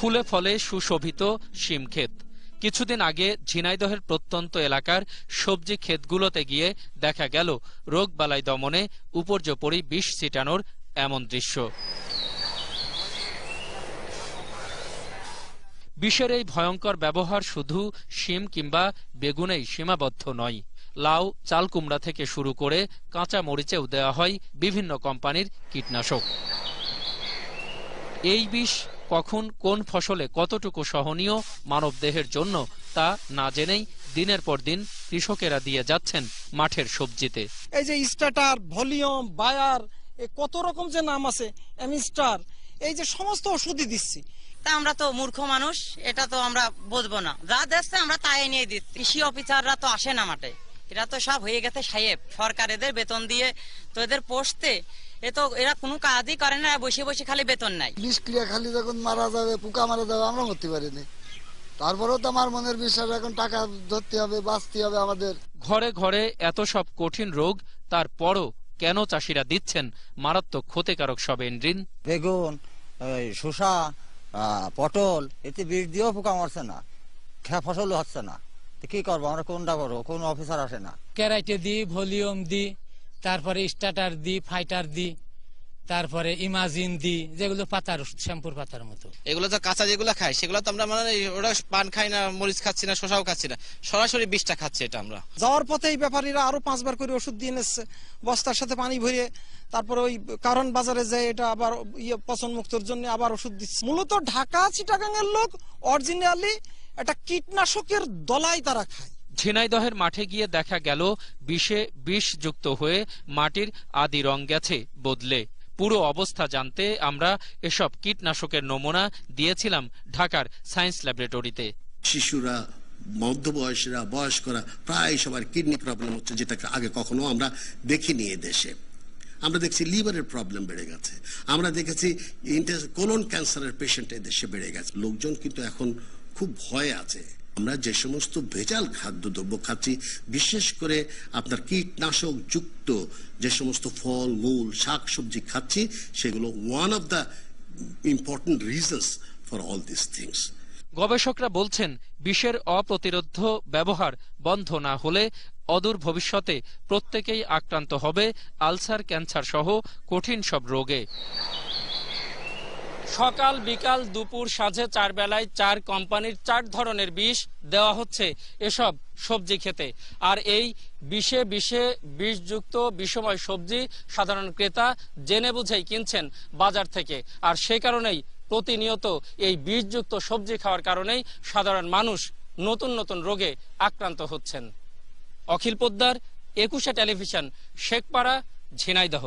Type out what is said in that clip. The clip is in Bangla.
ফুলে ফলে সুশোভিত শিম ক্ষেত। কিছুদিন আগে ঝিনাইদহের প্রত্যন্ত এলাকার সবজি ক্ষেতগুলোতে গিয়ে দেখা গেল রোগবালাই দমনে উপর্যপরি বিষ ছিটানোর এমন দৃশ্য। বিষের এই ভয়ঙ্কর ব্যবহার শুধু শিম কিংবা বেগুনেই সীমাবদ্ধ নয়। লাউ, চাল কুমড়া থেকে শুরু করে কাঁচা মরিচেও দেওয়া হয় বিভিন্ন কোম্পানির কীটনাশক। এই বিষ কখন কোন ফসলে কতটুকু সহনীয় মানব দেহের জন্য তা না জেনেই দিনের পর দিন কৃষকেরা দিয়ে যাচ্ছেন মাঠের সবজিতে। এই যে স্টার্টার ভলিউম বায়ার এ কত রকম যে নাম আছে এমিস্টার এই যে সমস্ত ওষুধই দিচ্ছি। তা আমরা তো মূর্খ মানুষ এটা তো আমরা বুঝব না। যা দেখছে আমরা তাই নিয়ে দিচ্ছি। কৃষি অফিসাররা তো আসে না মাঠে। এরা তো সব হয়ে গেছে সাহেব। সরকার এদের বেতন দিয়ে তো এদের পোষতে এ তো এরা কোনো কাজই করে না বসে বসে খালি বেতন নাই বিষ ক্রিয়া খালি যখন মারা যাবে পোকা মারা যাবে আমরা মরতে পারিনি। তারপরেও তো আমার মনের বিশ্বাস এখন টাকা ধরতে হবে বাঁচতে হবে আমাদের। ঘরে ঘরে এত সব কঠিন রোগ তারপরও কেন চাষিরা দিচ্ছেন মারাত্মক ক্ষতিকারক সব এন্ড্রিন বেগুন শসা পটল এতে বীজ দিয়েও পোকা মারছে না খেয়া ফসলও হচ্ছে না। কি করব? আমরা কোনটা করব? কোন অফিসার আসে না। ক্যারাইটে দিই ভলিউম দিই তারপরে স্টার্টার দিই ফাইটার দিই তারপরে ইমাজিন দিই যেগুলো পাতার শ্যাম্পুর পাতার মতো। এগুলো তো কাঁচা যেগুলো খাই সেগুলো তো আমরা মানে ওরা পান খাই না মরিচ খাচ্ছি না শশাও খাচ্ছি না। সরাসরি বিষটা খাচ্ছি এটা আমরা। যাওয়ার পথে এই ব্যাপারীরা আরও পাঁচবার করে ওষুধ দিয়ে নিচ্ছে বস্তার সাথে পানি ভরে তারপরে ওই কারণ বাজারে যায় এটা আবার ইয়ে পচন মুক্তর জন্য আবার ওষুধ দিচ্ছে। মূলত ঢাকা চিটাগাঙের লোক অরিজিনালি একটা কীটনাশকের দলাই তারা খায়। ঝিনাইদহের মাঠে গিয়ে দেখা গেল বিষে বিষ যুক্ত হয়ে মাটির আদি রং গেছে বদলে। পুরো অবস্থা জানতে আমরা এসব কীটনাশকের নমুনা দিয়েছিলাম ঢাকার সায়েন্স ল্যাবরেটরিতে। শিশুরা মধ্যবয়সীরা বয়স্করা প্রায় সবার কিডনি প্রবলেম হচ্ছে যেটাকে আগে কখনো আমরা দেখিনি এ দেশে আমরা দেখছি লিভারের প্রবলেম বেড়ে গেছে। আমরা দেখেছি কোলন ক্যান্সারের পেশেন্ট এই দেশে বেড়ে গেছে। লোকজন কিন্তু এখন খুব ভয় আছে। আমরা যে সমস্ত ভেজাল খাদ্যদ্রব্য খাচ্ছি, বিশেষ করে আপনার কীটনাশক যুক্ত যে সমস্ত ফল, মূল, শাক সবজি খাচ্ছি, সেগুলো one of the important reasons for all this things গবেষকরা বলছেন, বিষের অপ্রতিরোধ ব্যবহার বন্ধ না হলে অদূর ভবিষ্যতে প্রত্যেকেই আক্রান্ত হবে, আলসার, ক্যান্সার সহ কঠিন সব রোগে। সকাল বিকাল দুপুর সাঁঝে চার বেলায় চার কোম্পানির চার ধরনের বিষ দেওয়া হচ্ছে এসব সবজি খেতে। আর এই বিষে বিষে বিষযুক্ত বিষময় সবজি সাধারণ ক্রেতা জেনে বুঝেই কিনছেন বাজার থেকে। আর সে কারণেই প্রতিনিয়ত এই বিষযুক্ত সবজি খাওয়ার কারণেই সাধারণ মানুষ নতুন নতুন রোগে আক্রান্ত হচ্ছেন। অখিল পোদ্দার, একুশে টেলিভিশন, শেখপাড়া, ঝিনাইদহ।